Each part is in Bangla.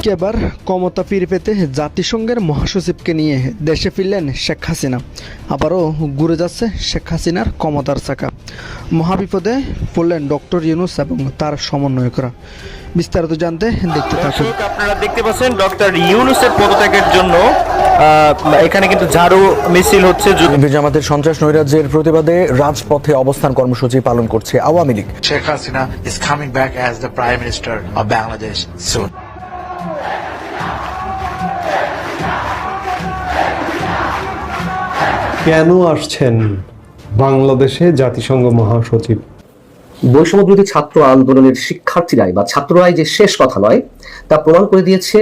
এদিকে এবার ক্ষমতা ফিরে পেতে জাতিসংঘের মহাসচিবকে নিয়ে দেশে ফিরলেন শেখ হাসিনা। আবারও ঘুরে যাচ্ছে শেখ হাসিনার ক্ষমতার চাকা। মহাবিপদে পড়লেন ডক্টর ইউনুস এবং তার সমন্বয়করা। বিস্তারিত জানতে দেখতে থাকুন। আপনারা দেখতে পাচ্ছেন ডক্টর ইউনুসের পদত্যাগের জন্য আহ, এখানে কিন্তু ঝাড়ু মিছিল হচ্ছে জামাতের সন্ত্রাস নৈরাজ্যের প্রতিবাদে রাজপথে অবস্থান কর্মসূচি পালন করছে Awami League. Sheikh Hasina is coming back as the Prime Minister of Bangladesh soon. কেন আসছেন বাংলাদেশে জাতিসংঘ মহাসচিব? বৈষম্যবিরোধী ছাত্র আন্দোলনের শিক্ষার্থীরাই বা ছাত্ররাই যে শেষ কথা নয়, তা প্রমাণ করে দিয়েছে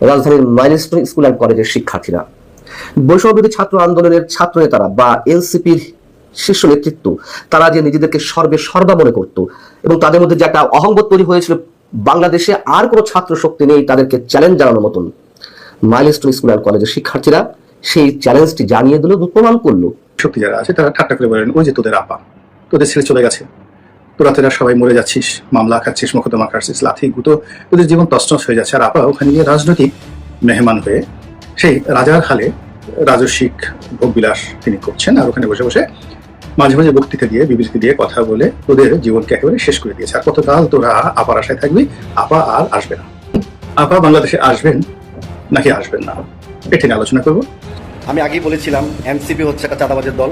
রাজধানীর মাইলস্টোন স্কুল অ্যান্ড কলেজের শিক্ষার্থীরা। বৈষম্যবিরোধী ছাত্র আন্দোলনের ছাত্র নেতারা বা এনসিপির শীর্ষ নেতৃত্ব, তারা যে নিজেদেরকে সর্বে সর্বা মনে করত এবং তাদের মধ্যে যে একটা অহংবোধ তৈরি হয়েছিল বাংলাদেশে আর কোনো ছাত্র শক্তি নেই তাদেরকে চ্যালেঞ্জ জানানোর মতন। মাইলস্টোন স্কুল অ্যান্ড কলেজের শিক্ষার্থীরা সেই চ্যালেঞ্জটি জানিয়ে দিল প্রমাণ করল। শক্তি যারা আছে, তারা ঠাট্টা করে বলেন, ওই যে তোদের আপা, তোদের ছেড়ে চলে গেছে। তোরা তোরা সবাই মরে যাচ্ছিস, মামলা খাচ্ছিস, মোকদ্দমা খাচ্ছিস, লাথি, গুতো, তোদের জীবন তছনছ হয়ে যাচ্ছে। আর আপা ওখানে গিয়ে রাজনৈতিক মেহমান হয়ে সেই রাজার হালে রাজস্বিক ভোগবিলাস তিনি করছেন। আর ওখানে বসে বসে মাঝে মাঝে বক্তৃতা দিয়ে, বিবৃতি দিয়ে কথা বলে তোদের জীবনকে একেবারে শেষ করে দিয়েছে। আর কতকাল তোরা আপার আশায় থাকবি, আপা আর আসবে না। আপা বাংলাদেশে আসবেন নাকি আসবেন না? এটা নিয়ে আলোচনা করব। আমি আগেই বলেছিলাম, এনসিপি হচ্ছে একটা চাঁদাবাজের দল।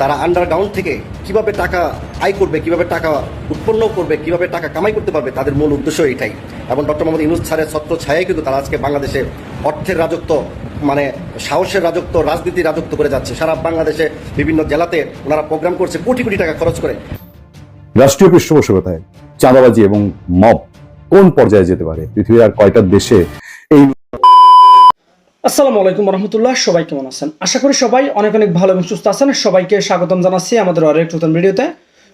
তারা আন্ডারগ্রাউন্ড থেকে কীভাবে টাকা আয় করবে, কীভাবে টাকা উৎপন্ন করবে, কীভাবে টাকা কামাই করতে পারবে, তাদের মূল উদ্দেশ্য এটাই এবং ডক্টর মোহাম্মদ ইউনুস ছাড়ের ছত্র ছায়ায় কিন্তু তারা আজকে বাংলাদেশে অর্থের রাজত্ব মানে সাহসের রাজত্ব রাজনীতি রাজত্ব করে যাচ্ছে। সারা বাংলাদেশে বিভিন্ন জেলাতে ওনারা প্রোগ্রাম করছে কোটি কোটি টাকা খরচ করে। রাষ্ট্রীয় পৃষ্ঠপোষকতায় চাঁদাবাজি এবং মব কোন পর্যায়ে যেতে পারে? পৃথিবীর আর কয়টা দেশে এই আসসালামু আলাইকুম রহমতুল্লাহ সবাই কেমন আছেন? আশা করি সবাই অনেক অনেক ভালো এবং সুস্থ আছেন। সবাইকে স্বাগতম জানাচ্ছি আমাদের আরেক নতুন ভিডিওতে।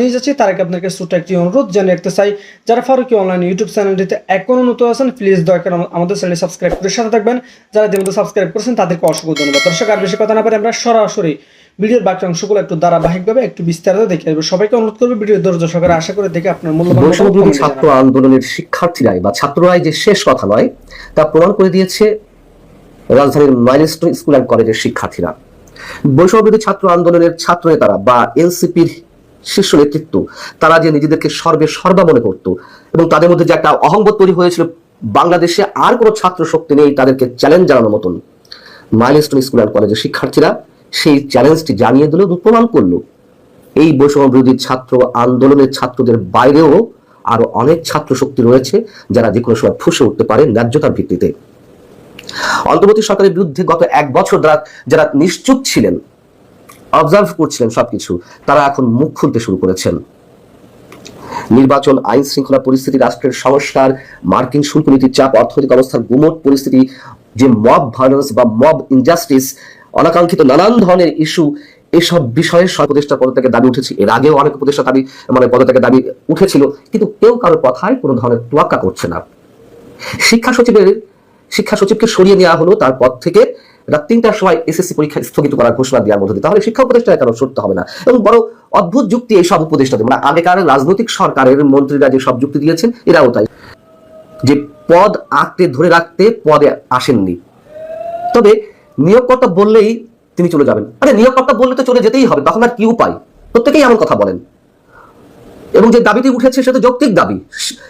নিয়ে যাচ্ছি। তার আগে আপনাকে ছোট্ট একটি অনুরোধ জানিয়ে রাখতে চাই যারা ফারুকি অনলাইন ইউটিউব চ্যানেলটিতে এখনও নতুন আছেন প্লিজ দয়া করে আমাদের চ্যানেল সাবস্ক্রাইব করে সাথে থাকবেন। যারা ইতিমধ্যে সাবস্ক্রাইব করেছেন তাদেরকে অসংখ্য ধন্যবাদ। দর্শক আর বেশি কথা না পারে আমরা সরাসরি ভিডিওর বাকি অংশগুলো একটু ধারাবাহিকভাবে একটু বিস্তারিত দেখে আসব। সবাইকে অনুরোধ করবে ভিডিও ধৈর্য সহকারে আশা করে দেখে আপনার মূল্যবান ছাত্র আন্দোলনের শিক্ষার্থীরাই বা ছাত্ররাই যে শেষ কথা নয় তা প্রমাণ করে দিয়েছে রাজধানীর মাইলস্টোন স্কুল অ্যান্ড কলেজের শিক্ষার্থীরা। বৈষম্যবিরোধী ছাত্র আন্দোলনের ছাত্র নেতারা বা এনসিপির শীর্ষ নেতৃত্ব, তারা যে নিজেদেরকে সর্বে সর্বা মনে করত এবং তাদের মধ্যে যে একটা অহংবোধ তৈরি হয়েছিল, বাংলাদেশে আর কোনো ছাত্র শক্তি নেই তাদেরকে চ্যালেঞ্জ জানানোর মতন। মাইলস্টোন স্কুল অ্যান্ড কলেজের শিক্ষার্থীরা সেই চ্যালেঞ্জটি জানিয়ে দিল এবং প্রমাণ করল। এই বৈষম্য বিরোধী ছাত্র আন্দোলনের ছাত্রদের বাইরেও আরও অনেক ছাত্র শক্তি রয়েছে যারা যে কোনো সময় ফুসে উঠতে পারে ন্যায্যতার ভিত্তিতে। অন্তর্বর্তী সরকারের বিরুদ্ধে গত এক বছর যারা যারা নিশ্চুপ ছিলেন অবজার্ভ করছিলেন সবকিছু, তারা এখন মুখ খুলতে শুরু করেছেন। নির্বাচন আইন শৃঙ্খলা পরিস্থিতি, রাষ্ট্রের সংস্কার, মার্কিন শুল্ক নীতির চাপ, অর্থনৈতিক অবস্থার গুমট পরিস্থিতি, যে মব ভায়োলেন্স বা মব ইনজাস্টিস অনাকাঙ্ক্ষিত নানান ধরনের ইস্যু এসব বিষয়ে সর্বপ্রতিষ্ঠা পদত্যাগের দাবি উঠেছে। এর আগেও অনেক প্রতিষ্ঠা দাবি মানে পদত্যাগের দাবি উঠেছিল, কিন্তু কেউ কারোর কথায় কোনো ধরনের তোয়াক্কা করছে না। শিক্ষা সচিবের শিক্ষা সচিবকে সরিয়ে নেওয়া হলো তার পদ থেকে রাত তিনটার সময় এসএসসি পরীক্ষা স্থগিত করার ঘোষণা দেওয়ার মধ্যে। তাহলে শিক্ষা উপদেষ্টা কেন সরতে হবে না? এবং বড় অদ্ভুত যুক্তি এই সব উপদেষ্টাদের। মানে আগেকার রাজনৈতিক সরকারের মন্ত্রীরা যে সব যুক্তি দিয়েছেন, এরাও তাই। যে পদ আঁকতে, ধরে রাখতে পদে আসেননি। তবে নিয়োগকর্তা বললেই তিনি চলে যাবেন। আরে নিয়োগকর্তা বললে তো চলে যেতেই হবে, তখন আর কি উপায়? প্রত্যেকেই এমন কথা বলেন। এবং যে দাবিটি উঠেছে সেটা যৌক্তিক দাবি।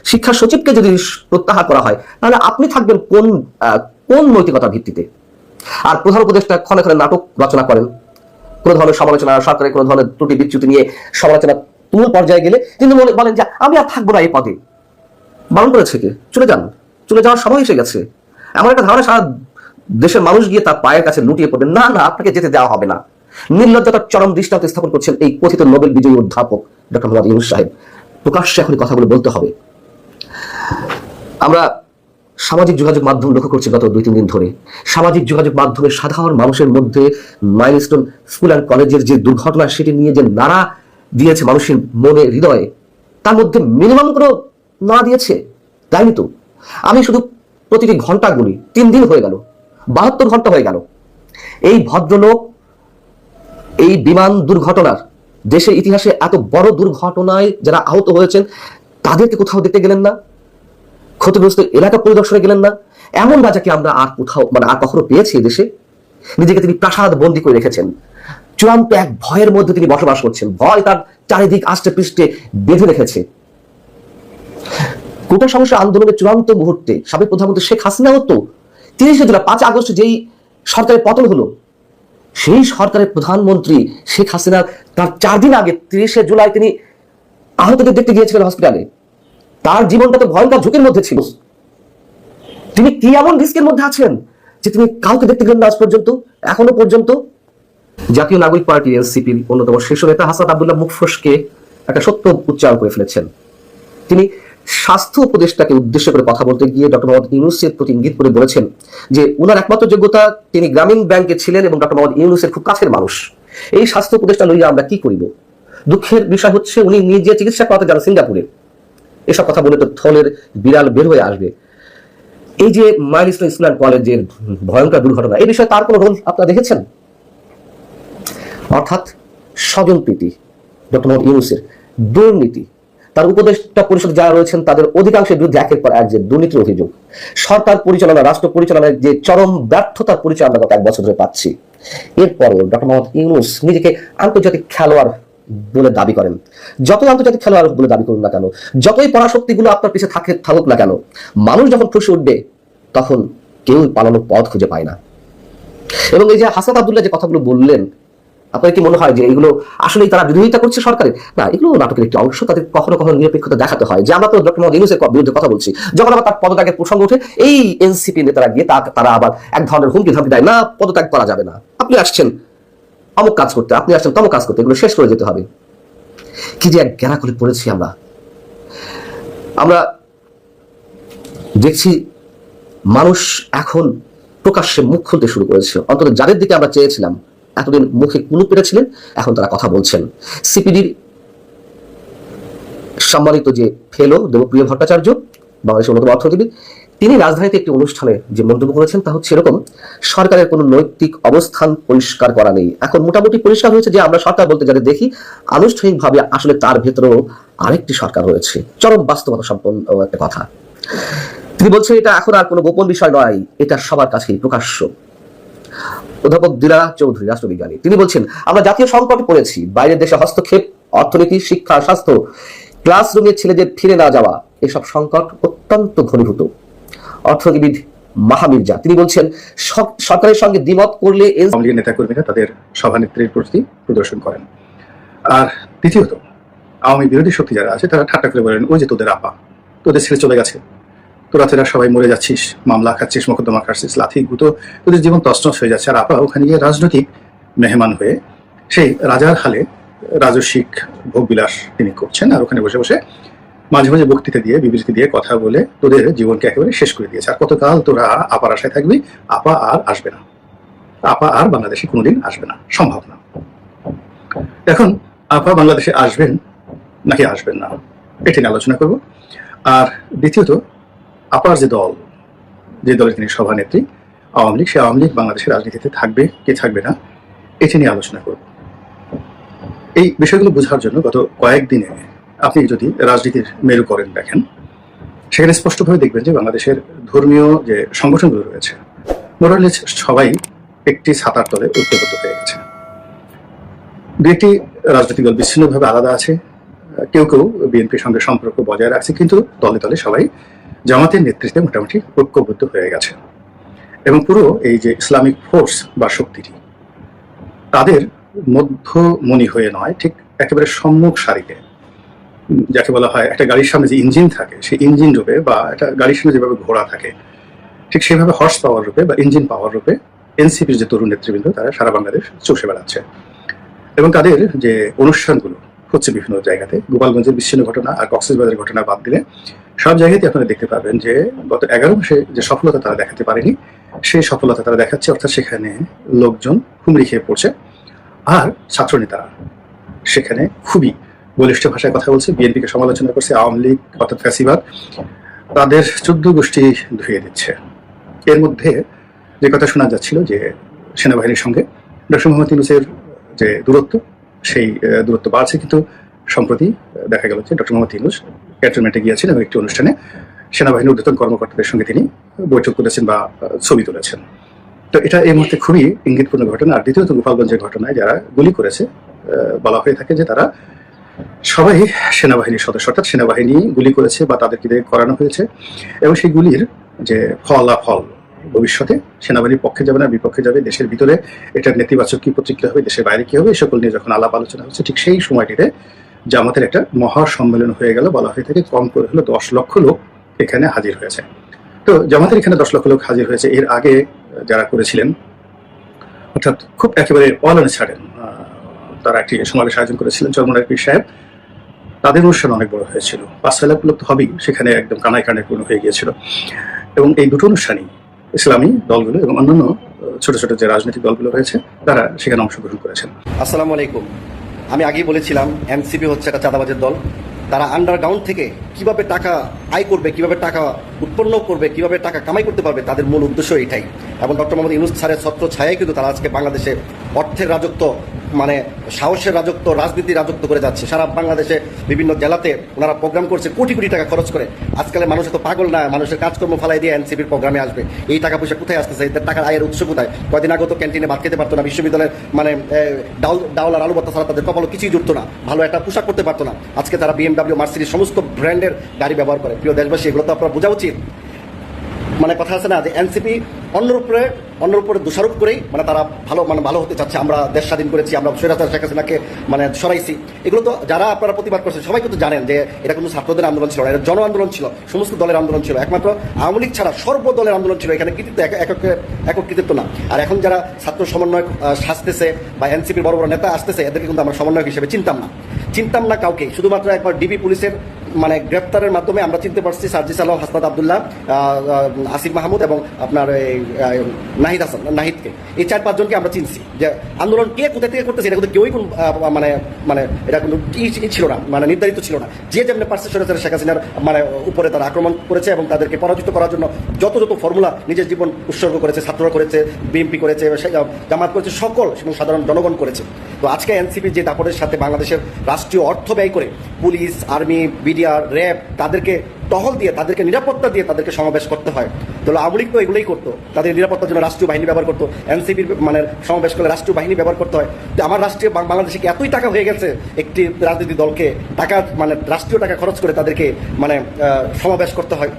শিক্ষা সচিবকে যদি প্রত্যাহার করা হয়, তাহলে আপনি থাকবেন কোন কোন নৈতিকতার ভিত্তিতে? আর প্রধান উপদেষ্টা ক্ষণে ক্ষণে নাটক রচনা করেন। কোনো ধরনের সমালোচনা, সরকারের কোনো ধরনের ত্রুটি, বিচ্যুতি নিয়ে সমালোচনা তুমুল পর্যায়ে গেলে তিনি বলে- বলেন যে, আমি আর থাকব না এই পদে। বারণ করেছে কে? চলে যান। চলে যাওয়ার সময় এসে গেছে। এমন একটা ধারণা সারা দেশের মানুষ গিয়ে তার পায়ের কাছে লুটিয়ে পড়বে। না না, আপনাকে যেতে দেওয়া হবে না। নির্লজ্জতার চরম দৃষ্টান্ত স্থাপন করছেন এই কথিত নোবেল বিজয়ী অধ্যাপক ডক্টর মোহাম্মদ ইউনুস সাহেব। প্রকাশ্যে এখন কথাগুলো বলতে হবে। আমরা সামাজিক যোগাযোগ মাধ্যম লক্ষ্য করছি গত দুই তিন দিন ধরে। সামাজিক যোগাযোগ মাধ্যমে সাধারণ মানুষের মধ্যে মাইলস্টোন স্কুল অ্যান্ড কলেজের যে দুর্ঘটনা, সেটি নিয়ে যে নাড়া দিয়েছে মানুষের মনে হৃদয়ে, তার মধ্যে মিনিমাম কোনো না দিয়েছে। তাইনি তো? আমি শুধু প্রতিটি ঘণ্টা গুলি, তিন দিন হয়ে গেল, বাহাত্তর ঘণ্টা হয়ে গেল। এই ভদ্রলোক, এই বিমান দুর্ঘটনার, দেশের ইতিহাসে এত বড় দুর্ঘটনায় যারা আহত হয়েছেন, তাদেরকে কোথাও দেখতে গেলেন না? ক্ষতিগ্রস্ত এলাকা পরিদর্শনে গেলেন না। এমন রাজাকে আমরা আর কোথাও মানে আর কখনো পেয়েছি দেশে? নিজেকে তিনি প্রাসাদ বন্দী করে রেখেছেন। চূড়ান্ত এক ভয়ের মধ্যে তিনি বসবাস করছেন। ভয় তার চারিদিক আষ্টে পৃষ্ঠে বেঁধে রেখেছে। কোটা সমস্যা আন্দোলনের চূড়ান্ত মুহূর্তে সাবেক প্রধানমন্ত্রী শেখ হাসিনা হতো তিরিশে জুলাই পাঁচ আগস্ট যেই সরকারের পতন হলো, সেই সরকারের প্রধানমন্ত্রী শেখ হাসিনা তার চার দিন আগে তিরিশে জুলাই তিনি আহতদের দেখতে গিয়েছিলেন হসপিটালে তার জীবনটা তো ভয়ঙ্কর ঝুঁকির মধ্যে ছিল। তিনি কি এমন রিস্কের মধ্যে আছেন যে তিনি কাউকে দেখতে গেলেন না আজ পর্যন্ত, এখনও পর্যন্ত? জাতীয় নাগরিক পার্টি এনসিপির অন্যতম শীর্ষ নেতা হাসান আব্দুল্লাহ মুখ ফসকে একটা সত্য উচ্চারণ করে ফেলেছেন। তিনি স্বাস্থ্য উপদেষ্টাকে উদ্দেশ্য করে কথা বলতে গিয়ে ডক্টর মোহাম্মদ ইউনুসের প্রতি ইঙ্গিত করে বলেছেন যে উনার একমাত্র যোগ্যতা তিনি গ্রামীণ ব্যাংকে ছিলেন এবং ডক্টর মোহাম্মদ ইউনুসের খুব কাছের মানুষ। এই স্বাস্থ্য উপদেষ্টা লইয়া আমরা কি করিব? দুঃখের বিষয় হচ্ছে উনি নিজে চিকিৎসা করাতে যান সিঙ্গাপুরে। এসব কথা বলে তো থলের বিড়াল বের হয়ে আসবে। এই যে মাইল ইসলাম কলেজের ভয়ঙ্কর দুর্ঘটনা, এই বিষয়ে তার কোনো রোল আপনারা দেখেছেন? অর্থাৎ স্বজন প্রীতি, ডক্টর ইউনুসের দুর্নীতি। তার উপদেষ্টা পরিষদ যারা রয়েছেন, তাদের অধিকাংশের বিরুদ্ধে একের পর এক যে দুর্নীতির অভিযোগ, সরকার পরিচালনা, রাষ্ট্র পরিচালনায় যে চরম ব্যর্থতার পরিচয় আমরা গত এক বছর ধরে পাচ্ছি। এরপরও ডক্টর মোহাম্মদ ইউনুস নিজেকে আন্তর্জাতিক খেলোয়াড় বলে দাবি করেন। যতই আন্তর্জাতিক খেলোয়াড় বলে দাবি করুন না কেন, যতই পরাশক্তিগুলো আপনার পিছিয়ে থাকে থাকুক না কেন, মানুষ যখন খুশি উঠবে, তখন কেউ পালানোর পথ খুঁজে পায় না। এবং এই যে হাসান আব্দুল্লাহ যে কথাগুলো বললেন, আপনার কি মনে হয় যে এগুলো আসলে তারা বিরোধিতা করছে সরকারের? না, এগুলো নাটকের একটি অংশ, তাদের কখনো কখনো নিরপেক্ষতা দেখাতে হয়। যে আমরা তো ডক্টর মোহাম্মদ ইউনুসের বিরুদ্ধে কথা বলছি, যখন আবার তার পদত্যাগের প্রসঙ্গ ওঠে, এই এনসিপি নেতারা গিয়ে তারা আবার এক ধরনের হুমকি ধামকি দেয়, না, পদত্যাগ করা যাবে না। আপনি আসছেন অমুক কাজ করতে, আপনি আসছেন, তমুক কাজ করতে, এগুলো শেষ করে যেতে হবে। কি যে এক গেরা করে পড়েছি আমরা। আমরা দেখছি মানুষ এখন প্রকাশ্যে মুখ খুলতে শুরু করেছে। অন্তত যাদের দিকে আমরা চেয়েছিলাম, এতদিন মুখে কুলু পেরেছিলেন, এখন তারা কথা বলছেন। সিপিডির সম্মানিত যে ফেলো, দেবপ্রিয় ভট্টাচার্য, বাংলাদেশের অন্যতম অর্থনীতিবিদ তিনি রাজধানীতে একটি অনুষ্ঠানে যে মন্তব্য করেছেন তা হচ্ছে এরকম, সরকারের কোনো নৈতিক অবস্থান পরিষ্কার করা নেই। এখন মোটামুটি পরিষ্কার হয়েছে যে আমরা সরকার বলতে যাদের দেখি, আনুষ্ঠানিকভাবে আসলে তার ভেতরেও আরেকটি সরকার রয়েছে। চরম বাস্তবতা সম্পন্ন একটা কথা। তিনি বলছেন, এটা এখন আর কোনো গোপন বিষয় নয়, এটা সবার কাছেই প্রকাশ্য। অধ্যাপক দিলারা চৌধুরী, রাষ্ট্রবিজ্ঞানী, তিনি বলছেন, আমরা জাতীয় সংকট পড়েছি, বাইরের দেশে হস্তক্ষেপ, অর্থনীতি, শিক্ষা, স্বাস্থ্য ক্লাসরুমের ছেলেদের ফিরে না যাওয়া, এসব সংকট অত্যন্ত ঘনীভূত। অর্থনীতিবিদ মাহামির্জা তিনি বলছেন সরকারের সঙ্গে দ্বিমত করলে আওয়ামী লীগের নেতাকর্মীরা তাদের সভানেত্রীর প্রতি প্রদর্শন করেন। আর দ্বিতীয়ত, আওয়ামী বিরোধী শক্তি যারা আছে, তারা ঠাট্টা করে বলেন, ওই যে তোদের আপা তোদের ছেড়ে চলে গেছে। তোরা তোরা সবাই মরে যাচ্ছিস, মামলা খাচ্ছিস, মোকদ্দমা খাচ্ছিস, লাথি, গুতো, তোদের জীবন তছনছ হয়ে যাচ্ছে। আর আপা ওখানে গিয়ে রাজনৈতিক মেহমান হয়ে সেই রাজার হালে রাজস্বিক ভোগবিলাস তিনি করছেন। আর ওখানে বসে বসে মাঝে মাঝে বক্তৃতা দিয়ে, বিবৃতি দিয়ে কথা বলে তোদের জীবনকে একেবারে শেষ করে দিয়েছে। আর কতকাল তোরা আপার আশায় থাকবি, আপা আর আসবে না। আপা আর বাংলাদেশে কোনোদিন আসবে না। সম্ভব না। এখন আপা বাংলাদেশে আসবেন নাকি আসবেন না? এটি নিয়ে আলোচনা করব। আর দ্বিতীয়ত, আপার যে দল, যে দলের তিনি সভানেত্রী, আওয়ামী লীগ, সে আওয়ামী লীগ বাংলাদেশের রাজনীতিতে থাকবে কি থাকবে না, এটি নিয়ে আলোচনা করব। এই বিষয়গুলো বোঝার জন্য গত কয়েকদিনে আপনি যদি রাজনীতির মেরু করেন, দেখেন, সেখানে স্পষ্টভাবে দেখবেন যে বাংলাদেশের ধর্মীয় যে সংগঠনগুলো রয়েছে মোরালেজ সবাই একটি ছাতার তলে ঐক্যবদ্ধ হয়ে গেছে। দু একটি রাজনৈতিক দল বিচ্ছিন্নভাবে আলাদা আছে। কেউ কেউ বিএনপির সঙ্গে সম্পর্ক বজায় রাখছে, কিন্তু দলে দলে সবাই জামাতের নেতৃত্বে মোটামুটি ঐক্যবদ্ধ হয়ে গেছে। এবং পুরো এই যে ইসলামিক ফোর্স বা শক্তিটি, তাদের মধ্যমণি হয়ে নয়, ঠিক একেবারে সম্মুখ সারিতে যাকে বলা হয় একটা গাড়ির সামনে যে ইঞ্জিন থাকে, সেই ইঞ্জিন রূপে বা একটা গাড়ির সামনে যেভাবে ঘোড়া থাকে, ঠিক সেভাবে হর্স পাওয়ার রূপে বা ইঞ্জিন পাওয়ার রূপে এনসিপির যে তরুণ নেতৃবৃন্দ, তারা সারা বাংলাদেশ চষে বেড়াচ্ছে। এবং তাদের যে অনুষ্ঠানগুলো হচ্ছে বিভিন্ন জায়গাতে, গোপালগঞ্জের বিচ্ছিন্ন ঘটনা আর কক্সবাজারের ঘটনা বাদ দিলে, সব জায়গাতে আপনারা দেখতে পাবেন যে গত এগারো মাসে যে সফলতা তারা দেখাতে পারেনি, সেই সফলতা তারা দেখাচ্ছে, অর্থাৎ সেখানে লোকজন হুমড়ি খেয়ে পড়ছে। আর ছাত্রনেতারা সেখানে খুবই বলিষ্ঠ ভাষায় কথা বলছে বিএনপিকে সমালোচনা করছে, আওয়ামী লীগ অর্থাৎ ফ্যাসিবাদ, তাদের চোদ্দ গোষ্ঠী ধুয়ে দিচ্ছে। এর মধ্যে যে কথা শোনা যাচ্ছিল যে সেনাবাহিনীর সঙ্গে, ডক্টর মোহাম্মদ ইউনুসের যে দূরত্ব, সেই দূরত্ব বাড়ছে কিন্তু সম্প্রতি দেখা গেল যে ডক্টর মোহাম্মদ ইউনুস ক্যান্টনমেন্টে গিয়েছেন এবং একটি অনুষ্ঠানে সেনাবাহিনীর ঊর্ধ্বতন কর্মকর্তাদের সঙ্গে তিনি বৈঠক করেছেন বা ছবি তুলেছেন। তো এটা এই মুহূর্তে খুবই ইঙ্গিতপূর্ণ ঘটনা। আর দ্বিতীয়ত গোপালগঞ্জের ঘটনায় যারা গুলি করেছে বলা হয়ে থাকে যে তারা সবাই সেনাবাহিনীর সদস্য, অর্থাৎ সেনাবাহিনী গুলি করেছে বা তাদেরকে করানো হয়েছে এবং সেই গুলির যে ফলাফল ভবিষ্যতে সেনাবাহিনীর পক্ষে যাবে না, বিপক্ষে যাবে, দেশের ভিতরে এটার নেতিবাচক কি প্রতিক্রিয়া হবে, দেশের বাইরে কি হবে সকল নিয়ে যখন আলাপ আলোচনা হচ্ছে, ঠিক সেই সময়টিতে জামাতের একটা মহা সম্মেলন হয়ে গেল। বলা হয়ে থাকে কম করে হলো দশ লক্ষ লোক এখানে হাজির হয়েছে। তো জামাতের এখানে দশ লক্ষ লোক হাজির হয়েছে। এর আগে যারা করেছিলেন, অর্থাৎ খুব একেবারে অলানে ছাড়েন তারা একটি সমাবেশ আয়োজন করেছিলেন চরমনার পীর সাহেব। তাদের অনুষ্ঠান অনেক বড় হয়েছিল। পাঁচ লাখ তো হবেই, সেখানে একদম কানায় কানায় পূর্ণ হয়ে গিয়েছিল। এবং এই দুটো অনুষ্ঠানই ইসলামী দলগুলো এবং অন্যান্য ছোট ছোট যে রাজনৈতিক দলগুলো রয়েছে, তারা সেখানে অংশগ্রহণ করেছেন। আসসালামু আলাইকুম। আমি আগেই বলেছিলাম, এনসিপি হচ্ছে একটা চাঁদাবাজের দল। তারা আন্ডারগ্রাউন্ড থেকে কীভাবে টাকা আয় করবে, কীভাবে টাকা উৎপন্ন করবে, কীভাবে টাকা কামাই করতে পারবে, তাদের মূল উদ্দেশ্য এটাই। এবং ডক্টর মোহাম্মদ ইউনুস স্যারের ছত্র ছায়াই কিন্তু তারা আজকে বাংলাদেশে অর্থের রাজত্ব মানে সাহসের রাজত্ব, রাজনীতির রাজত্ব করে যাচ্ছে। সারা বাংলাদেশে বিভিন্ন জেলাতে ওনারা প্রোগ্রাম করছে, কোটি কোটি টাকা খরচ করে। আজকাল মানুষ তো পাগল না, মানুষের কাজকর্ম ফালাই দিয়ে এনসিপির প্রোগ্রামে আসবে। এই টাকা পয়সা কোথায় আসতেছে? এদের টাকার আয়ের উৎস কোথায়? কয়দিন আগে তো ক্যান্টিনে ভাত খেতে পারতো না, বিশ্ববিদ্যালয়ের মানে ডাউল ডাউল আলু ভর্তা ছাড়া তাদের কপালও কিছুই জুটতো না। ভালো একটা পোশাক করতে পারতো না। আজকে তারা বিএমডাব্লিউ মার্সিডিজ সমস্ত ব্র্যান্ডের গাড়ি ব্যবহার করে। প্রিয় দেশবাসী, এগুলো তো আপনার বোঝা উচিত? মানে কথা আছে না, যে এনসিপি অন্যের উপরে অন্যের উপরে দোষারোপ করেই মানে তারা ভালো মানে ভালো হতে চাচ্ছে। আমরা দেশ স্বাধীন করেছি, আমরা সৈরাজ শেখ হাসিনাকে মানে সরাইছি। এগুলো তো যারা আপনারা প্রতিবাদ করছেন, সবাই কিন্তু জানেন যে এটা কিন্তু ছাত্রদের আন্দোলন ছিল না, এটা জন আন্দোলন ছিল, সমস্ত দলের আন্দোলন ছিল। একমাত্র আওয়ামী লীগ ছাড়া সর্বদলের আন্দোলন ছিল, এখানে কৃতিত্ব এক- একক একক কৃতিত্ব না। আর এখন যারা ছাত্র সমন্বয় আসতেছে বা এনসিপির বড় বড় নেতা আসতেছে, এদেরকে কিন্তু আমরা সমন্বয়ক হিসেবে চিনতাম না। চিনতাম না কাউকে শুধুমাত্র একবার ডিবি পুলিশের মানে গ্রেপ্তারের মাধ্যমে আমরা চিনতে পারছি সার্জিস আলম, হাসনাত আবদুল্লাহ আসিফ মাহমুদ এবং আপনার নাহিদ হাসান, নাহিদকে। এই চার পাঁচজনকে আমরা চিনছি। যে আন্দোলন কে কোথা থেকে করতেছে এটা কিন্তু কেউই কোন মানে মানে এটা ই ছিল না মানে নির্ধারিত ছিল না। যে যেমনি পারছে সরাসরি শেখ হাসিনার মানে উপরে তারা আক্রমণ করেছে এবং তাদেরকে পরাজিত করার জন্য যত যত ফর্মুলা নিজের জীবন উৎসর্গ করেছে, ছাত্ররা করেছে, বিএনপি করেছে জামাত করেছে, সকল এবং সাধারণ জনগণ করেছে। তো আজকে এনসিপি যে দাপটের সাথে বাংলাদেশের রাষ্ট্রীয় অর্থ ব্যয় করে পুলিশ, আর্মি বিডিআর র্যাব তাদেরকে টহল দিয়ে, তাদেরকে নিরাপত্তা দিয়ে তাদেরকে সমাবেশ করতে হয়। তো আওয়ামী লীগ তো এগুলোই করতো। তাদের নিরাপত্তার জন্য রাষ্ট্রীয় বাহিনী ব্যবহার করতো। এনসিপির মানে সমাবেশ করলে রাষ্ট্রীয় বাহিনী ব্যবহার করতে হয়। তো আমার রাষ্ট্রীয় বাংলাদেশে কি এতই টাকা হয়ে গেছে একটি রাজনীতি দলকে? টাকা মানে রাষ্ট্রীয় টাকা খরচ করে তাদেরকে মানে সমাবেশ করতে হয়।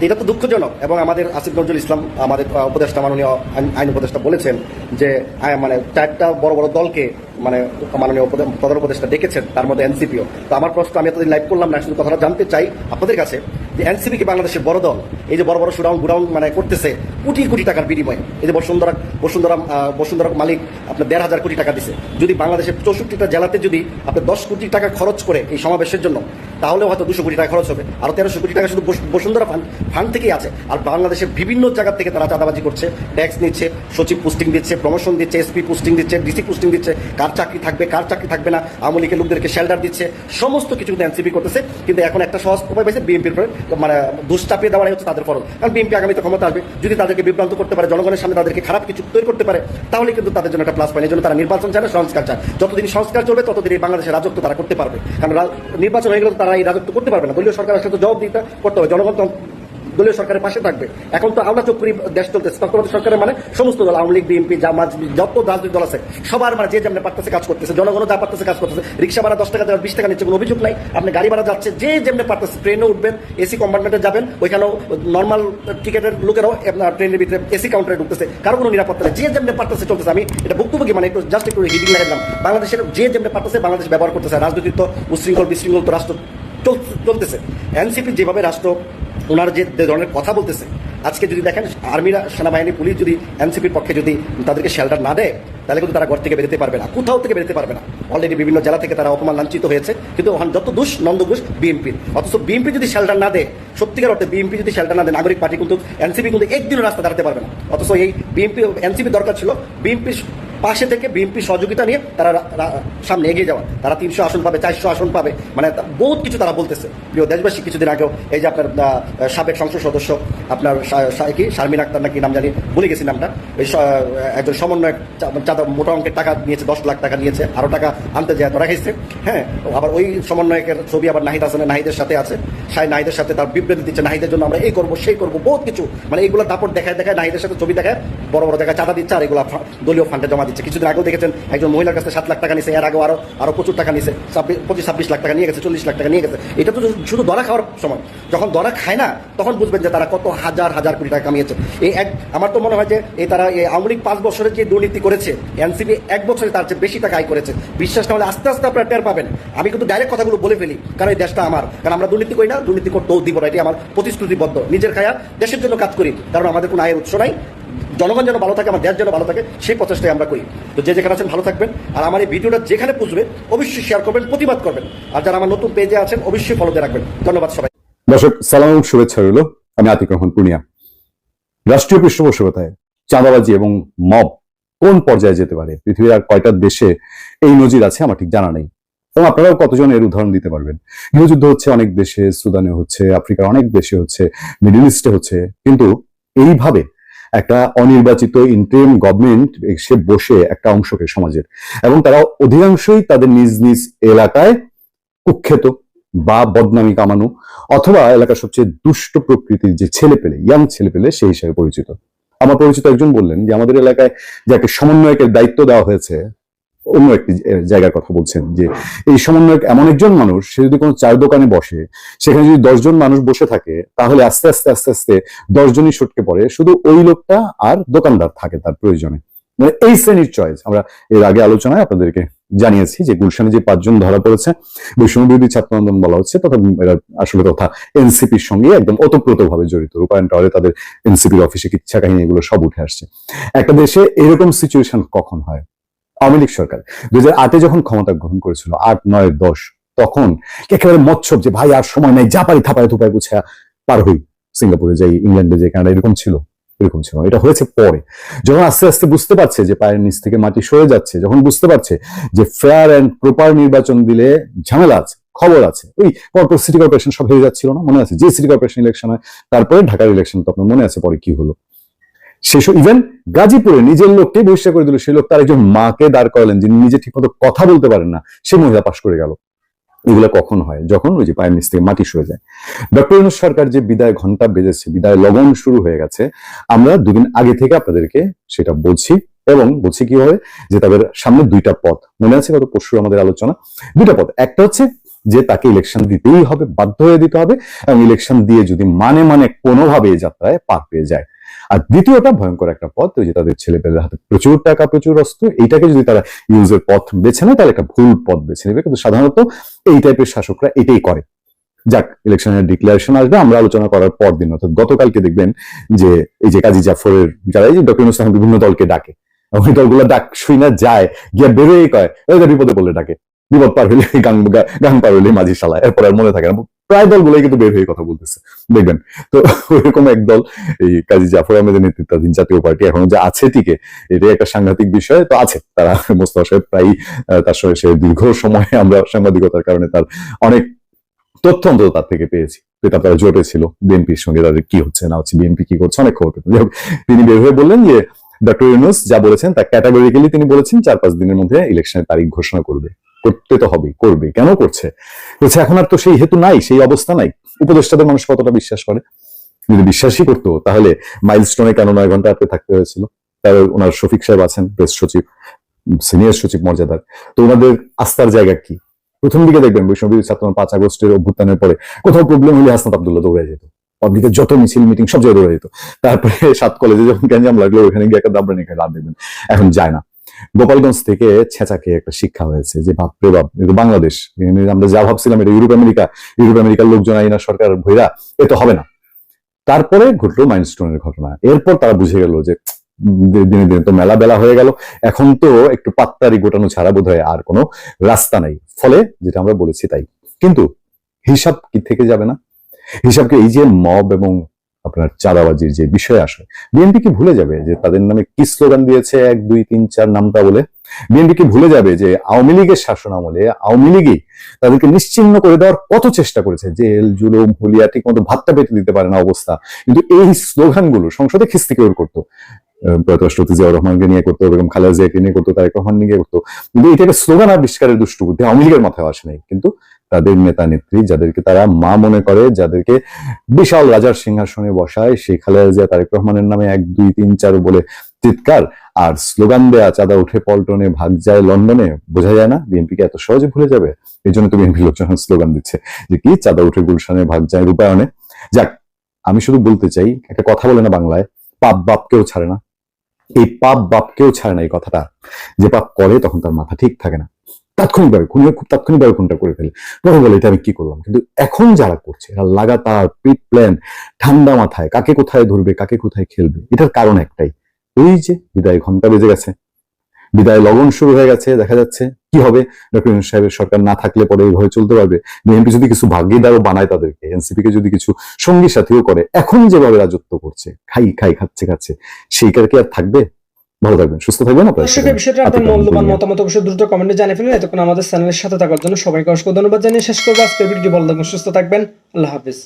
এটা তো দুঃখজনক এবং আমাদের আসিফ নজরুল ইসলাম, আমাদের উপদেষ্টা, মাননীয় আইন- উপদেষ্টা বলেছেন যে মানে চারটা বড় বড় দলকে মানে মাননীয় প্রধান উপদেষ্টা ডেকেছেন, তার মধ্যে এনসিপিও। তো আমার প্রশ্ন, আমি এতদিন লাইভ করলাম না, শুধু কথাটা জানতে চাই আপনাদের কাছে। যে এনসিপি বাংলাদেশের বড় দল? এই যে বড় বড় সুরাউন গুরাউন মানে করতেছে কোটি কোটি টাকার বিনিময়ে। এই যে বসুন্ধরা বসুন্ধরা বসুন্ধরা মালিক আপনার দেড় হাজার কোটি টাকা দিছে। যদি বাংলাদেশের চৌষট্টিটা জেলাতে যদি আপনি দশ কোটি টাকা খরচ করে এই সমাবেশের জন্য, তাহলেও হয়তো দুশো কোটি টাকা খরচ হবে। আরও তেরোশো কোটি টাকা শুধু বসুন্ধরা ফান্ড ফান্ড থেকেই আছে। আর বাংলাদেশের বিভিন্ন জায়গা থেকে তারা চাঁদাবাজি করছে। ট্যাক্স নিচ্ছে, সচিব পোস্টিং দিচ্ছে প্রমোশন দিচ্ছে এসপি পোস্টিং দিচ্ছে ডিসি পোস্টিং দিচ্ছে। কার চাকরি থাকবে, কার চাকরি থাকবে না? আওয়ামী লীগের লোকদেরকে শেল্টার দিচ্ছে। সমস্ত কিছু কিন্তু এনসিপি করতেছে। কিন্তু এখন একটা সহজ উপায় পেয়েছে বিএনপির মানে দুষ্টাপিয়ে দেওয়াই হচ্ছে তাদের ফরজ। কারণ বিএনপি আগামীতে ক্ষমতা আসবে। যদি তাদেরকে বিভ্রান্ত করতে পারে, জনগণের সামনে তাদেরকে খারাপ কিছু তৈরি করতে পারে, তাহলে কিন্তু তাদের জন্য একটা প্লাস পয়েন্ট এই জন্য তারা নির্বাচন চায় না, সংস্কার চায়। যতদিন সংস্কার চলবে, ততদিন এই বাংলাদেশের রাজত্ব তারা করতে পারবে। কারণ নির্বাচন হয়ে গেলে তারা এই রাজত্ব করতে পারবে না। দলীয় সরকার আসলে তো জবাব দিতে করতে হবে। জনগণ দলীয় সরকারের পাশে থাকবে। এখন তো আমরা চোখ করি দেশ চলতেছে। তত্ত্বাবধায়ক সরকারের মানে সমস্ত দল, আওয়ামী লীগ, বিএনপি, জামাত, যত রাজনৈতিক দল আছে, সবার মানে যে যেমন পারতেছে কাজ করতেছে, জনগণও যা পারতেছে কাজ করতেছে। রিক্সা ভাড়া দশ টাকা বিশ টাকা নিচ্ছে কোনো অভিযোগ নাই। আপনি গাড়ি ভাড়া যাচ্ছে, যে যেমনি পারতেছে ট্রেনে উঠবেন এসি কম্পার্টমেন্টে যাবেন, ওইখানেও নর্মাল টিকেটের লোকেরাও আপনার ট্রেনের ভিতরে এসি কাউন্টারে ঢুকতেছে। কারও কোনো নিরাপত্তা নেই। যে যেমনি পারতেছে চলতেছে। আমি এটা বক্তব্য মানে একটু জাস্ট একটু হিডিং লাগালাম বাংলাদেশের যে যেমনি পারতেছে, বাংলাদেশ ব্যবহার করতেছে। রাজনৈতিক তো উশৃঙ্খল বিশৃঙ্খল তো রাষ্ট্র চলতেছে। এনসিপি যেভাবে রাষ্ট্র ওনার যে ধরনের কথা বলতেছে, আজকে যদি দেখেন আর্মিরা, সেনাবাহিনী, পুলিশ যদি এনসিপির পক্ষে যদি তাদেরকে শেল্টার না দেয় তাহলে কিন্তু তারা ঘর থেকে বেরোতে পারবে না, কোথাও থেকে বেরোতে পারবে না। অলরেডি বিভিন্ন জেলা থেকে তারা অপমান লাঞ্ছিত হয়েছে। কিন্তু ওখানে যত দুষ, নন্দ ঘোষ বিএনপির অথচ বিএনপি যদি শেল্টার না দেয়, সত্যিকার অর্থে বিএনপি যদি শেল্টার না দেয়, নাগরিক পার্টি কিন্তু এনসিপি কিন্তু একদিনও রাস্তা দাঁড়াতে পারবে না। অথচ এই বিএনপি এনসিপি দরকার ছিল বিএনপির পাশে থেকে বিএনপি সহযোগিতা নিয়ে তারা সামনে এগিয়ে যাওয়া। তারা তিনশো আসন পাবে, চারশো আসন পাবে। মানে বহুত কিছু তারা বলতেছে। প্রিয় দেশবাসী, কিছুদিন আগেও এই যে আপনার সাবেক সংসদ সদস্য, আপনার কি, শারমিন আক্তার নাকি নাম জানি, ভুলে গেছি নামটা। এই একজন সমন্বয়ক চা- মোটা অঙ্কের টাকা নিয়েছে, দশ লাখ টাকা নিয়েছে, আরও টাকা আনতে যায় ধরা খাইছে। হ্যাঁ আবার ওই সমন্বয়কের ছবি আবার নাহিদ হাসানের নাহিদের সাথে আছে। সাই নাহিদের সাথে তার বিবৃতি দিচ্ছে, নাহিদের জন্য আমরা এই করব, সেই করব, বহুত কিছু। মানে এইগুলো দাপট দেখায় দেখায় নাহিদের সাথে ছবি দেখায় বড় বড় জায়গায় চাঁদা দিচ্ছে আর এগুলো দলীয় ফান্ডে জমা দিচ্ছে। কিছুদিন আগেও দেখেছেন, একজন মহিলার কাছে সাত লাখ টাকা নিয়েছে, এর আগেও আরও আরও প্রচুর টাকা নিয়েছে ছাব্বিশ পঁচিশ ছাব্বিশ লাখ টাকা নিয়ে গেছে, চল্লিশ লাখ টাকা নিয়ে গেছে। এটা তো শুধু দরা খাওয়ার সময় যখন দরা খায় না, তখন বুঝবেন যে তারা কত হাজার হাজার কোটি টাকা কামিয়েছে। এই এক আমার তো মনে হয় যে, এই তারা এই আওয়ামী পাঁচ বছরের যে দুর্নীতি করেছে এনসিপি এক বছরে তার চেয়ে বেশি টাকা আয় করেছে। বিশ্বাস না হলে আস্তে আস্তে আপনারা টের পাবেন। আমি কিন্তু ডাইরেক্ট কথাগুলো বলে ফেলি, কারণ এই দেশটা আমার। কারণ আমরা দুর্নীতি করি না, দুর্নীতি করতেও দিব না এটি আমার প্রতিশ্রুতিবদ্ধ। নিজের খায়া দেশের জন্য কাজ করি, কারণ আমাদের কোনো আয়ের উৎস নাই। জনগণ যেন ভালো থাকে, আমার দেশ যেন ভালো থাকে, সেই প্রচেষ্টাই আমরা করি। তো যে যেখানে আছেন ভালো থাকবেন, আর আমার এই ভিডিওটা যেখানে পুষবে অবশ্যই শেয়ার করবেন, প্রতিবাদ করবেন। আর যারা আমার নতুন পেজে আছেন, অবশ্যই ফলোতে রাখবেন। ধন্যবাদ সবাই। দর্শক, সালাম, শুভেচ্ছা রইল। আমি আতিক রহমান পুনিয়া রাষ্ট্রীয় পৃষ্ঠপোষকতায় চাঁদাবাজি এবং মব কোন পর্যায়ে যেতে পারে? পৃথিবীর আর কয়টা দেশে এই নজির আছে? আমার ঠিক জানা নেই। এবং আপনারাও কতজন এর উদাহরণ দিতে পারবেন? গৃহযুদ্ধ হচ্ছে অনেক দেশে, সুদানে হচ্ছে, আফ্রিকার অনেক দেশে হচ্ছে, মিডল ইস্টে হচ্ছে। কিন্তু এইভাবে একটা অনির্বাচিত ইন্টারিম গভর্নমেন্ট এসে বসে একটা অংশকে সমাজের। এবং তারা অধিকাংশই তাদের নিজ নিজ এলাকায় কুখ্যাত বা বদনামি কামানো অথবা এলাকার সবচেয়ে দুষ্ট প্রকৃতির যে ছেলে পেলে ইয়াং ছেলে পেলে সেই হিসাবে পরিচিত। আমার পরিচিত একজন বললেন যে আমাদের এলাকায় যে একটা সমন্বয়কের দায়িত্ব দেওয়া হয়েছে, অন্য একটি জায়গার কথা বলছেন যে এই সমন্বয়ক এমন একজন মানুষ, সে যদি কোনো চায়ের দোকানে বসে, সেখানে যদি দশজন মানুষ বসে থাকে, তাহলে আস্তে আস্তে আস্তে আস্তে দশজনই সটকে পড়ে, শুধু ওই লোকটা আর দোকানদার থাকে তার প্রয়োজনে। মানে এই শ্রেণির চয়েস আমরা এর আগে আলোচনায় আপনাদেরকে জানিয়েছি যে গুলশানে যে পাঁচজন ধরা পড়েছে, বৈষম্য বিরোধী ছাত্র আন্দোলন বলা হচ্ছে, তথা এরা আসলে তথা এনসিপির সঙ্গে একদম ওতপ্রোত ভাবে জড়িত। রূপায়ণ টাওয়ারে তাদের এনসিপির অফিসে কিচ্ছা কাহিনী এগুলো সব উঠে আসছে। একটা দেশে এরকম সিচুয়েশন কখন হয়? আওয়ামী লীগ সরকার দুই হাজার আটে যখন ক্ষমতা গ্রহণ করেছিল, আট, নয়, দশ, তখন একেবারে মৎসব যে, ভাই, আর সময় নাই, যা পারি থাপায় থুপায় গুছা পার হই। সিঙ্গাপুরে যাই, ইংল্যান্ডে যাই কানাডা এরকম ছিল। এরকম ছিল এটা হয়েছে পরে। যখন আস্তে আস্তে বুঝতে পারছে যে পায়ের নিচ থেকে মাটি সরে যাচ্ছে, যখন বুঝতে পারছে যে ফেয়ার অ্যান্ড প্রপার নির্বাচন দিলে ঝামেলা আছে, খবর আছে, ওই কর্পোরেট সিটি কর্পোরেশন সব হয়ে যাচ্ছিল না, মনে আছে? যে সিটি কর্পোরেশন ইলেকশন হয়, তারপরে ঢাকার ইলেকশন তো আপনার মনে আছে পরে কি হলো? সেসব ইভেন গাজীপুরে নিজের লোককে বহিষ্কার করে দিল, সেই লোক তার একজন মাকে দাঁড় করালেন, যিনি নিজে ঠিকমতো কথা বলতে পারেন না, সে মহিলা পাশ করে গেল। এগুলো কখন হয়? যখন ওই যে পায়ের নিচ থেকে মাটি সরে যায়। ডক্টর ইউনুস সরকার যে বিদায় ঘণ্টা বেজেছে, বিদায় লগন শুরু হয়ে গেছে, আমরা দুদিন আগে থেকে আপনাদেরকে সেটা বলছি এবং বলছি কি হবে? যে তাদের সামনে দুইটা পথ মনে আছে গত পরশু আমাদের আলোচনা? দুইটা পথ। একটা হচ্ছে যে তাকে ইলেকশন দিতেই হবে, বাধ্য হয়ে দিতে হবে এবং ইলেকশন দিয়ে যদি মানে মানে কোনোভাবে এই যাত্রায় পার পেয়ে যায় আর দ্বিতীয়টা ভয়ঙ্কর একটা পথ, ওই যে তাদের ছেলেপেলের হাতে প্রচুর টাকা, প্রচুর অস্ত্র এইটাকে যদি তারা ইউজের পথ বেছে নেয়, তাহলে একটা ভুল পথ বেছে নেবে। কিন্তু সাধারণত এই টাইপের শাসকরা এটাই করে। যাক ইলেকশনের ডিক্লারেশন আসবে, আমরা আলোচনা করার পর দিন অর্থাৎ গতকালকে দেখবেন যে এই যে কাজী জাফরের যারা, এই যে ডক্টর ইউনুস বিভিন্ন দলকে ডাকে ওই দলগুলো ডাক শুই না যায়, গিয়ে বেরোয় কয় বিপদে বলে ডাকে। বিপদ পার হইলে গান গান পার হইলে মাঝি শালা এরপর আর মনে থাকে না। প্রায় দলগুলোই কিন্তু বের হয়ে কথা বলতেছে। দেখবেন? তো ওইরকম এক দল, এই কাজী জাফর আহমেদের নেতৃত্বাধীন জাতীয় পার্টি এখনও যে আছে টিকে এটাই একটা সাংঘাতিক বিষয়। তো আছে, তারা মোস্তফা সাহেব প্রায় তার সঙ্গে সে দীর্ঘ সময় আমরা সাংবাদিকতার কারণে তার অনেক তথ্য অন্তত তার থেকে পেয়েছি। যে তারা জোটে ছিল বিএনপির সঙ্গে, তাদের কি হচ্ছে, না হচ্ছে, বিএনপি কি করছে, অনেক খবর তিনি বের হয়ে বললেন যে ডক্টর ইউনুস যা বলেছেন তা ক্যাটাগরিক্যালি তিনি বলেছেন, চার পাঁচ দিনের মধ্যে ইলেকশনের তারিখ ঘোষণা করবে। করতে তো হবে, করবে। কেন করছে? বলছে, এখন আর তো সেই হেতু নাই, সেই অবস্থা নাই। উপদেষ্টাদের মানুষ কতটা বিশ্বাস করে? যদি বিশ্বাসই করতো, তাহলে মাইলস্টোনে কেন নয় ঘণ্টা আটকে থাকতে হয়েছিল? তার ওনার শফিক সাহেব আছেন প্রেস সচিব সিনিয়র সচিব মর্যাদার। তো ওনাদের আস্থার জায়গা কি? প্রথম দিকে দেখবেন বৈষ্ণবী ছাত্র পাঁচ আগস্টের অভ্যুত্থানের পরে কোথাও প্রবলেম হলে হাসনাত আবদুল্লাহ দৌড়ে যেত। পাবলিকের যত মিছিল মিটিং সব জায়গায় দৌড়ে যেত। তারপরে সাত কলেজে যখন গ্যাঞ্জাম লাগল, ওখানে গিয়ে একটা দাবড়ে নিয়ে রাত দেখবেন। এখন যায় না। গোপালগঞ্জ থেকে ছেঁচাকে একটা শিক্ষা হয়েছে যে বাপরে বাপ এটা বাংলাদেশ আমরা যা ভাবছিলাম এটা ইউরোপ আমেরিকা, ইউরোপ আমেরিকার লোকজন আইনা সরকার ভৈরা, এ তো হবে না। তারপরে ঘটলো মাইলস্টোনের ঘটনা। এরপর তারা বুঝে গেল যে দিনে দিনে তো মেলা বেলা হয়ে গেল। এখন তো একটু পাত্তারি গোটানো ছাড়া বোধ আর কোনো রাস্তা নাই। ফলে যেটা আমরা বলেছি তাই। কিন্তু হিসাব কি থেকে যাবে না? হিসাবকে এই যে মব এবং আপনার চাঁদাবাজির যে বিষয় আসে বিএনপি কি ভুলে যাবে যে তাদের নামে কি স্লোগান দিয়েছে এক, দুই, তিন, চার নামটা বলে? বিএনপি কি ভুলে যাবে যে আওয়ামী লীগের শাসন আমলে আওয়ামী লীগই তাদেরকে নিশ্চিহ্ন করে দেওয়ার কত চেষ্টা করেছে? জেল, জুলুম, হুলিয়া ঠিক মতো ভাতটা পেতে দিতে পারে না অবস্থা। কিন্তু এই স্লোগানগুলো সংসদে খিস্তি কেউ করতো। আওয়ামী লীগের মাথায় আসে নাই। কিন্তু তাদের নেতা নেত্রী যাদেরকে তারা মা মনে করে, যাদেরকে বিশাল রাজার সিংহাসনে বসায় সেই খালেদা জিয়া, তারেক রহমানের নামে এক, দুই, তিন, চার বলে চিৎকার। আর স্লোগান দেয়া, চাঁদা উঠে পল্টনে ভাগ যায় লন্ডনে, বোঝা যায় না বিএনপি কে এত সহজে ভুলে যাবে? এই জন্য তো বিএনপি লোকজন স্লোগান দিচ্ছে যে কি, চাঁদা উঠে গুলশানে ভাগ যায় রূপায়ণে? যাক, আমি শুধু বলতে চাই, একটা কথা বলে না বাংলায়, পাপ বাপ কেউ ছাড়ে না। এই পাপ বাপ কেউ ছাড়ে না এই কথাটা। যে পাপ করে, তখন তার মাথা ঠিক থাকে না। তাৎক্ষণিকভাবে খুন খুব তাৎক্ষণিকভাবে খুনটা করে ফেলে। তখন বলে এটা আমি কি করলাম? কিন্তু এখন যারা করছে, এরা লাগাতার প্রি প্ল্যান ঠান্ডা মাথায়, কাকে কোথায় ধরবে, কাকে কোথায় খেলবে, এটার কারণ একটাই। ওই যে বিদায় ঘণ্টা বেজে গেছে, বিদায় লগন শুরু হয়ে গেছে, দেখা যাচ্ছে। কি হবে? ডক্টর ইউনুস সাহেবের সরকার না থাকলে পরে এইভাবে চলতে পারবে। বিএনপি যদি কিছু ভাগ্যিদারও বানায় তাদেরকে এনসিপি কে যদি কিছু সঙ্গী সাথীও করে, এখন যেভাবে রাজত্ব করছে, খাই খাই, খাচ্ছে খাচ্ছে সেই কার কি আর থাকবে? ভালো থাকবেন সুস্থ থাকবেন আপনার বিষয়টা আপনার মূল্যবান মতামত অবশ্যই দ্রুত কমেন্টে জানিয়ে ফেলুন। এতক্ষণ আমাদের চ্যানেলের সাথে থাকার জন্য সবাইকে অসংখ্য ধন্যবাদ জানিয়ে শেষ করব। আজকের ভিডিও ভালো থাকবেন সুস্থ থাকবেন। আল্লাহ হাফিজ।